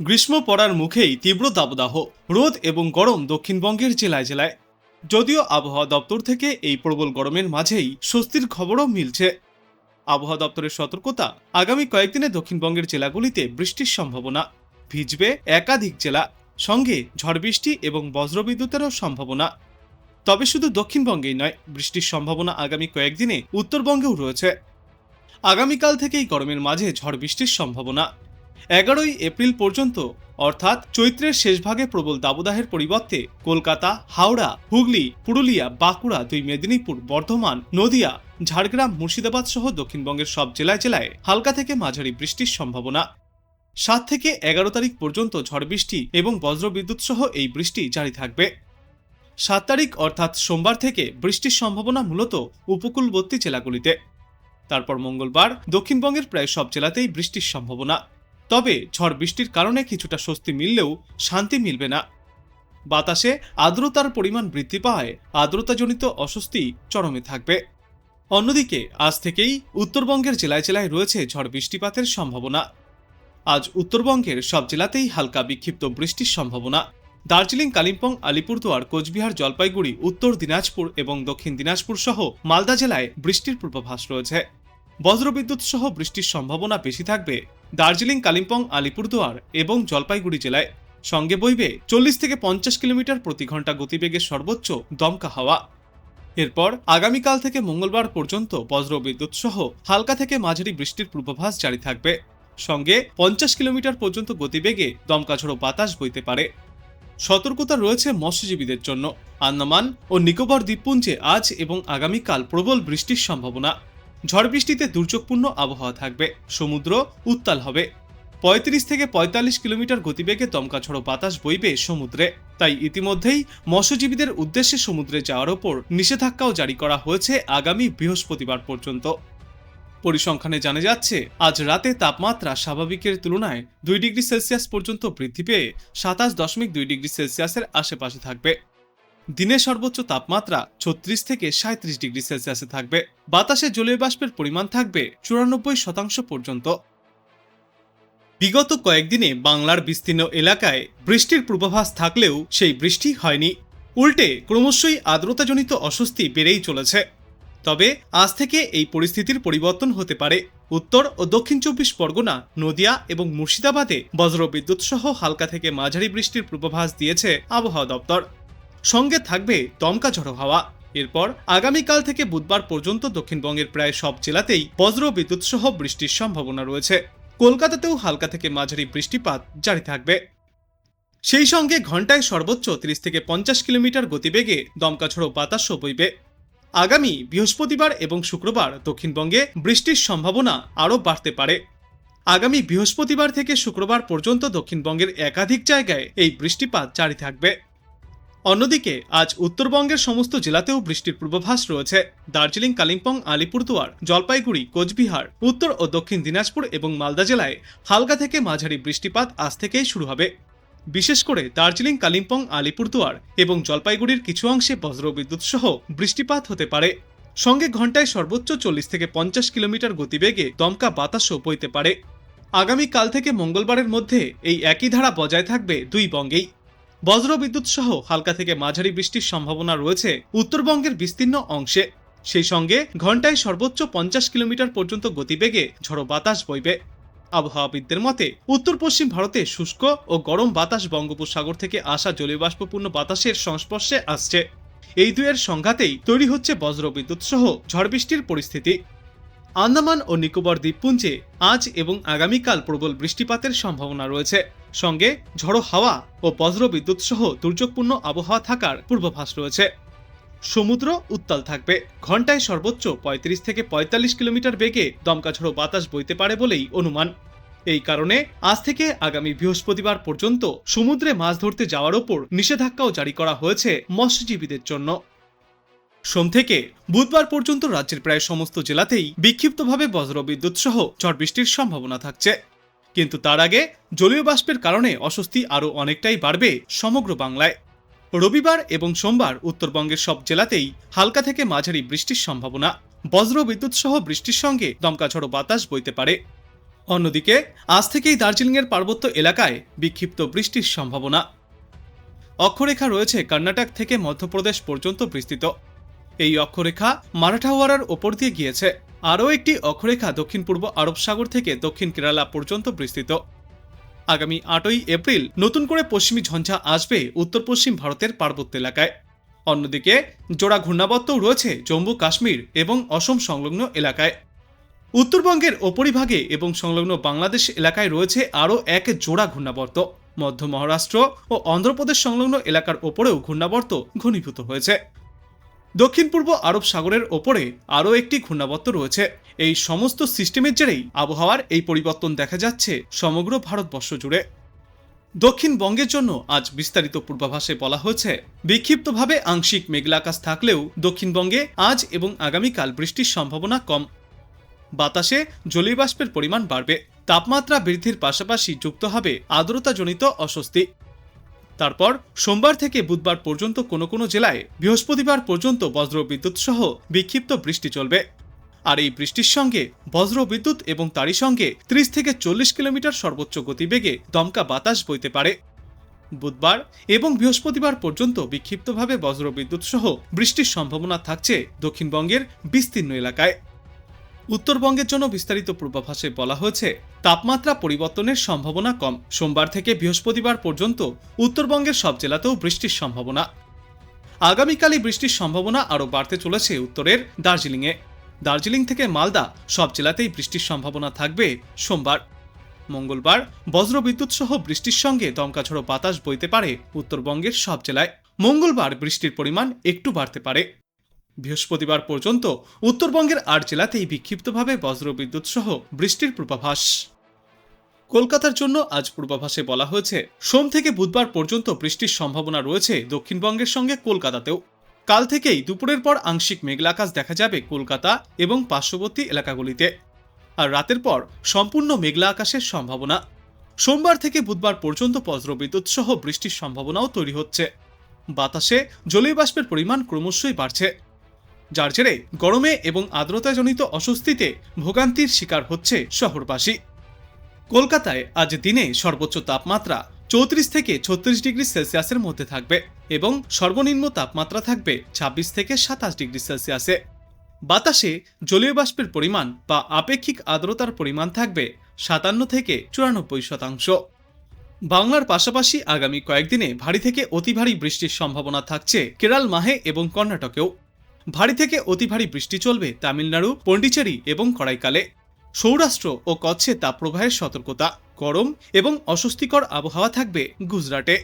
গ্রীষ্ম পড়ার মুখেই তীব্র দাবদাহ, রোদ এবং গরম দক্ষিণবঙ্গের জেলায় জেলায়। যদিও আবহাওয়া দপ্তর থেকে এই প্রবল গরমের মাঝেই স্বস্তির খবরও মিলছে। আবহাওয়া দপ্তরের সতর্কতা আগামী কয়েকদিনে দক্ষিণবঙ্গের জেলাগুলিতে বৃষ্টির সম্ভাবনা ভিজবে একাধিক জেলা, সঙ্গে ঝড় বৃষ্টি এবং বজ্রবিদ্যুতেরও সম্ভাবনা। তবে শুধু দক্ষিণবঙ্গেই নয়, বৃষ্টির সম্ভাবনা আগামী কয়েকদিনে উত্তরবঙ্গেও রয়েছে। আগামীকাল থেকেই গরমের মাঝে ঝড় বৃষ্টির সম্ভাবনা। এগারোই এপ্রিল পর্যন্ত, অর্থাৎ চৈত্রের শেষভাগে প্রবল দাবদাহের পরিবর্তে কলকাতা, হাওড়া, হুগলি, পুরুলিয়া, বাঁকুড়া দুই মেদিনীপুর, বর্ধমান, নদিয়া, ঝাড়গ্রাম, মুর্শিদাবাদ সহ দক্ষিণবঙ্গের সব জেলায় জেলায় হালকা থেকে মাঝারি বৃষ্টির সম্ভাবনা। সাত থেকে এগারো তারিখ পর্যন্ত ঝড় বৃষ্টি এবং বজ্রবিদ্যুৎ সহ এই বৃষ্টি জারি থাকবে। সাত তারিখ, অর্থাৎ সোমবার থেকে বৃষ্টির সম্ভাবনা মূলত উপকূলবর্তী জেলাগুলিতে। তারপর মঙ্গলবার দক্ষিণবঙ্গের প্রায় সব জেলাতেই বৃষ্টির সম্ভাবনা। তবে ঝড় বৃষ্টির কারণে কিছুটা স্বস্তি মিললেও শান্তি মিলবে না। বাতাসে আর্দ্রতার পরিমাণ বৃদ্ধি পাওয়ায় আর্দ্রতাজনিত অস্বস্তি চরমে থাকবে। অন্যদিকে, আজ থেকেই উত্তরবঙ্গের জেলায় জেলায় রয়েছে ঝড় বৃষ্টিপাতের সম্ভাবনা। আজ উত্তরবঙ্গের সব জেলাতেই হালকা বিক্ষিপ্ত বৃষ্টির সম্ভাবনা। দার্জিলিং, কালিম্পং, আলিপুরদুয়ার, কোচবিহার, জলপাইগুড়ি, উত্তর দিনাজপুর এবং দক্ষিণ দিনাজপুর সহ মালদা জেলায় বৃষ্টির পূর্বাভাস রয়েছে। বজ্রবিদ্যুৎ সহ বৃষ্টির সম্ভাবনা বেশি থাকবে দার্জিলিং, কালিম্পং, আলিপুরদুয়ার এবং জলপাইগুড়ি জেলায় সঙ্গে বইবে চল্লিশ থেকে পঞ্চাশ কিলোমিটার প্রতি ঘণ্টা গতিবেগের সর্বোচ্চ দমকা হাওয়া। এরপর আগামীকাল থেকে মঙ্গলবার পর্যন্ত বজ্রবিদ্যুৎ সহ হালকা থেকে মাঝারি বৃষ্টির পূর্বাভাস জারি থাকবে। সঙ্গে পঞ্চাশ কিলোমিটার পর্যন্ত গতিবেগে দমকা ঝোড়ো বাতাস বইতে পারে। সতর্কতা রয়েছে মৎস্যজীবীদের জন্য। আন্দামান ও নিকোবর দ্বীপপুঞ্জে আজ এবং আগামীকাল প্রবল বৃষ্টির সম্ভাবনা। ঝড় বৃষ্টিতে দুর্যোগপূর্ণ আবহাওয়া থাকবে, সমুদ্র উত্তাল হবে। পঁয়ত্রিশ থেকে পঁয়তাল্লিশ কিলোমিটার গতিবেগে দমকা ঝড়ো বাতাস বইবে সমুদ্রে। তাই ইতিমধ্যেই মৎস্যজীবীদের উদ্দেশ্যে সমুদ্রে যাওয়ার ওপর নিষেধাজ্ঞাও জারি করা হয়েছে আগামী বৃহস্পতিবার পর্যন্ত। পরিসংখ্যানে জানা যাচ্ছে, আজ রাতে তাপমাত্রা স্বাভাবিকের তুলনায় দুই ডিগ্রি সেলসিয়াস পর্যন্ত বৃদ্ধি পেয়ে সাতাশ দশমিক দুই ডিগ্রি সেলসিয়াসের আশেপাশে থাকবে। দিনের সর্বোচ্চ তাপমাত্রা ছত্রিশ থেকে সাঁত্রিশ ডিগ্রি সেলসিয়াসে থাকবে। বাতাসে জলীয় বাষ্পের পরিমাণ থাকবে চুরানব্বই শতাংশ পর্যন্ত। বিগত কয়েকদিনে বাংলার বিস্তীর্ণ এলাকায় বৃষ্টির পূর্বাভাস থাকলেও সেই বৃষ্টি হয়নি। উল্টে ক্রমশই আর্দ্রতাজনিত অস্বস্তি বেড়েই চলেছে। তবে আজ থেকে এই পরিস্থিতির পরিবর্তন হতে পারে। উত্তর ও দক্ষিণ চব্বিশ পরগনা, নদিয়া এবং মুর্শিদাবাদে বজ্রবিদ্যুৎ সহ হালকা থেকে মাঝারি বৃষ্টির পূর্বাভাস দিয়েছে আবহাওয়া দপ্তর। সঙ্গে থাকবে দমকা ঝড়ো হাওয়া। এরপর আগামীকাল থেকে বুধবার পর্যন্ত দক্ষিণবঙ্গের প্রায় সব জেলাতেই বজ্র বিদ্যুৎ সহ বৃষ্টির সম্ভাবনা রয়েছে। কলকাতাতেও হালকা থেকে মাঝারি বৃষ্টিপাত জারি থাকবে। সেই সঙ্গে ঘন্টায় সর্বোচ্চ তিরিশ থেকে পঞ্চাশ কিলোমিটার গতিবেগে দমকা ঝড়ো বাতাসও বইবে। আগামী বৃহস্পতিবার এবং শুক্রবার দক্ষিণবঙ্গে বৃষ্টির সম্ভাবনা আরও বাড়তে পারে। আগামী বৃহস্পতিবার থেকে শুক্রবার পর্যন্ত দক্ষিণবঙ্গের একাধিক জায়গায় এই বৃষ্টিপাত জারি থাকবে। অন্যদিকে, আজ উত্তরবঙ্গের সমস্ত জেলাতেও বৃষ্টির পূর্বাভাস রয়েছে। দার্জিলিং, কালিম্পং, আলিপুরদুয়ার, জলপাইগুড়ি, কোচবিহার, উত্তর ও দক্ষিণ দিনাজপুর এবং মালদা জেলায় হালকা থেকে মাঝারি বৃষ্টিপাত আজ থেকেই শুরু হবে। বিশেষ করে দার্জিলিং, কালিম্পং, আলিপুরদুয়ার এবং জলপাইগুড়ির কিছু অংশে বজ্রবিদ্যুৎ সহ বৃষ্টিপাত হতে পারে। সঙ্গে ঘন্টায় সর্বোচ্চ চল্লিশ থেকে পঞ্চাশ কিলোমিটার গতিবেগে দমকা বাতাসও বইতে পারে। আগামীকাল থেকে মঙ্গলবারের মধ্যে এই একই ধারা বজায় থাকবে দুই বঙ্গেই। বজ্রবিদ্যুৎ সহ হালকা থেকে মাঝারি বৃষ্টির সম্ভাবনা রয়েছে উত্তরবঙ্গের বিস্তীর্ণ অংশে। সেই সঙ্গে ঘন্টায় সর্বোচ্চ পঞ্চাশ কিলোমিটার পর্যন্ত গতিবেগে ঝড়ো বাতাস বইবে। আবহাওয়াবিদদের মতে উত্তর পশ্চিম ভারতে শুষ্ক ও গরম বাতাস বঙ্গোপসাগর থেকে আসা জলীয়বাষ্পপূর্ণ বাতাসের সংস্পর্শে আসছে। এই দুয়ের সংঘাতেই তৈরি হচ্ছে বজ্রবিদ্যুৎ সহ ঝড় বৃষ্টির পরিস্থিতি। আন্দামান ও নিকোবর দ্বীপপুঞ্জে আজ এবং আগামীকাল প্রবল বৃষ্টিপাতের সম্ভাবনা রয়েছে। সঙ্গে ঝড়ো হাওয়া ও বজ্রবিদ্যুৎ সহ দুর্যোগপূর্ণ আবহাওয়া থাকার পূর্বাভাস রয়েছে। সমুদ্র উত্তাল থাকবে। ঘন্টায় সর্বোচ্চ পঁয়ত্রিশ থেকে পঁয়তাল্লিশ কিলোমিটার বেগে দমকা ঝড়ো বাতাস বইতে পারে বলেই অনুমান। এই কারণে আজ থেকে আগামী বৃহস্পতিবার পর্যন্ত সমুদ্রে মাছ ধরতে যাওয়ার ওপর নিষেধাজ্ঞাও জারি করা হয়েছে মৎস্যজীবীদের জন্য। সোম থেকে বুধবার পর্যন্ত রাজ্যের প্রায় সমস্ত জেলাতেই বিক্ষিপ্তভাবে বজ্রবিদ্যুৎ সহ ঝড় বৃষ্টির সম্ভাবনা থাকছে। কিন্তু তার আগে জলীয় বাষ্পের কারণে অস্বস্তি আরও অনেকটাই বাড়বে সমগ্র বাংলায়। রবিবার এবং সোমবার উত্তরবঙ্গের সব জেলাতেই হালকা থেকে মাঝারি বৃষ্টির সম্ভাবনা। বজ্র বিদ্যুৎ সহ বৃষ্টির সঙ্গে দমকা ঝড়ো বাতাস বইতে পারে। অন্যদিকে, আজ থেকেই দার্জিলিংয়ের পার্বত্য এলাকায় বিক্ষিপ্ত বৃষ্টির সম্ভাবনা। অক্ষরেখা রয়েছে কর্ণাটক থেকে মধ্যপ্রদেশ পর্যন্ত বিস্তৃত। এই অক্ষরেখা মারাঠাওয়ারার ওপর দিয়ে গিয়েছে। আরও একটি অক্ষরেখা দক্ষিণ পূর্ব আরব সাগর থেকে দক্ষিণ কেরালা পর্যন্ত বিস্তৃত। আগামী আটই এপ্রিল নতুন করে পশ্চিমী ঝঞ্ঝা আসবে উত্তর পশ্চিম ভারতের পার্বত্য এলাকায়। অন্যদিকে জোড়া ঘূর্ণাবর্তও রয়েছে জম্মু, কাশ্মীর এবং অসম সংলগ্ন এলাকায়। উত্তরবঙ্গের ওপরিভাগে এবং সংলগ্ন বাংলাদেশ এলাকায় রয়েছে আরও এক জোড়া ঘূর্ণাবর্ত। মধ্য মহারাষ্ট্র ও অন্ধ্রপ্রদেশ সংলগ্ন এলাকার ওপরেও ঘূর্ণাবর্ত ঘনীভূত হয়েছে। দক্ষিণ পূর্ব আরব সাগরের ওপরে আরও একটি ঘূর্ণাবর্ত রয়েছে। এই সমস্ত সিস্টেমের জেরেই আবহাওয়ার এই পরিবর্তন দেখা যাচ্ছে সমগ্র ভারতবর্ষ জুড়ে। দক্ষিণবঙ্গের জন্য আজ বিস্তারিত পূর্বাভাসে বলা হয়েছে, বিক্ষিপ্তভাবে আংশিক মেঘলা আকাশ থাকলেও দক্ষিণবঙ্গে আজ এবং আগামীকাল বৃষ্টির সম্ভাবনা কম। বাতাসে জলীয় বাষ্পের পরিমাণ বাড়বে। তাপমাত্রা বৃদ্ধির পাশাপাশি যুক্ত হবে আর্দ্রতাজনিত অস্বস্তি। তারপর সোমবার থেকে বুধবার পর্যন্ত কোনো কোনো জেলায় বৃহস্পতিবার পর্যন্ত বজ্র বিদ্যুৎ সহ বিক্ষিপ্ত বৃষ্টি চলবে। আর এই বৃষ্টির সঙ্গে বজ্র বিদ্যুৎ এবং তারই সঙ্গে ত্রিশ থেকে চল্লিশ কিলোমিটার সর্বোচ্চ গতিবেগে দমকা বাতাস বইতে পারে। বুধবার এবং বৃহস্পতিবার পর্যন্ত বিক্ষিপ্তভাবে বজ্র বিদ্যুৎ সহ বৃষ্টির সম্ভাবনা থাকছে দক্ষিণবঙ্গের বিস্তীর্ণ এলাকায়। উত্তরবঙ্গের জন্য বিস্তারিত পূর্বাভাসে বলা হয়েছে, তাপমাত্রা পরিবর্তনের সম্ভাবনা কম। সোমবার থেকে বৃহস্পতিবার পর্যন্ত উত্তরবঙ্গের সব জেলাতেও বৃষ্টির সম্ভাবনা। আগামীকালই বৃষ্টির সম্ভাবনা আরও বাড়তে চলেছে উত্তরের দার্জিলিংয়ে। দার্জিলিং থেকে মালদা সব জেলাতেই বৃষ্টির সম্ভাবনা থাকবে সোমবার। মঙ্গলবার বজ্রবিদ্যুৎ সহ বৃষ্টির সঙ্গে দমকাঝড়ো বাতাস বইতে পারে উত্তরবঙ্গের সব জেলায়। মঙ্গলবার বৃষ্টির পরিমাণ একটু বাড়তে পারে। বৃহস্পতিবার পর্যন্ত উত্তরবঙ্গের আট জেলাতেই বিক্ষিপ্তভাবে বজ্রবিদ্যুৎ সহ বৃষ্টির পূর্বাভাস। কলকাতার জন্য আজ পূর্বাভাসে বলা হয়েছে, সোম থেকে বুধবার পর্যন্ত বৃষ্টির সম্ভাবনা রয়েছে দক্ষিণবঙ্গের সঙ্গে কলকাতাতেও। কাল থেকেই দুপুরের পর আংশিক মেঘলা আকাশ দেখা যাবে কলকাতা এবং পার্শ্ববর্তী এলাকাগুলিতে। আর রাতের পর সম্পূর্ণ মেঘলা আকাশের সম্ভাবনা। সোমবার থেকে বুধবার পর্যন্ত বজ্রবিদ্যুৎ সহ বৃষ্টির সম্ভাবনাও তৈরি হচ্ছে। বাতাসে জলীয় বাষ্পের পরিমাণ ক্রমশই বাড়ছে। যার জেরে গরমে এবং আর্দ্রতাজনিত অস্বস্তিতে ভোগান্তির শিকার হচ্ছে শহরবাসী। কলকাতায় আজ দিনে সর্বোচ্চ তাপমাত্রা চৌত্রিশ থেকে ছত্রিশ ডিগ্রি সেলসিয়াসের মধ্যে থাকবে এবং সর্বনিম্ন তাপমাত্রা থাকবে ছাব্বিশ থেকে সাতাশ ডিগ্রি সেলসিয়াসে। বাতাসে জলীয় বাষ্পের পরিমাণ বা আপেক্ষিক আর্দ্রতার পরিমাণ থাকবে সাতান্ন থেকে চুরানব্বই শতাংশ। বাংলার পাশাপাশি আগামী কয়েকদিনে ভারী থেকে অতি ভারী বৃষ্টির সম্ভাবনা থাকছে কেরাল মাহে এবং কর্ণাটকেও। ভারী থেকে অতি ভারী বৃষ্টি চলবে তামিলনাড়ু, পন্ডিচেরি এবং কড়াইকালে সৌরাষ্ট্র ও কচ্ছে তাপপ্রবাহের সতর্কতা, গরম এবং অস্বস্তিকর আবহাওয়া থাকবে গুজরাটে।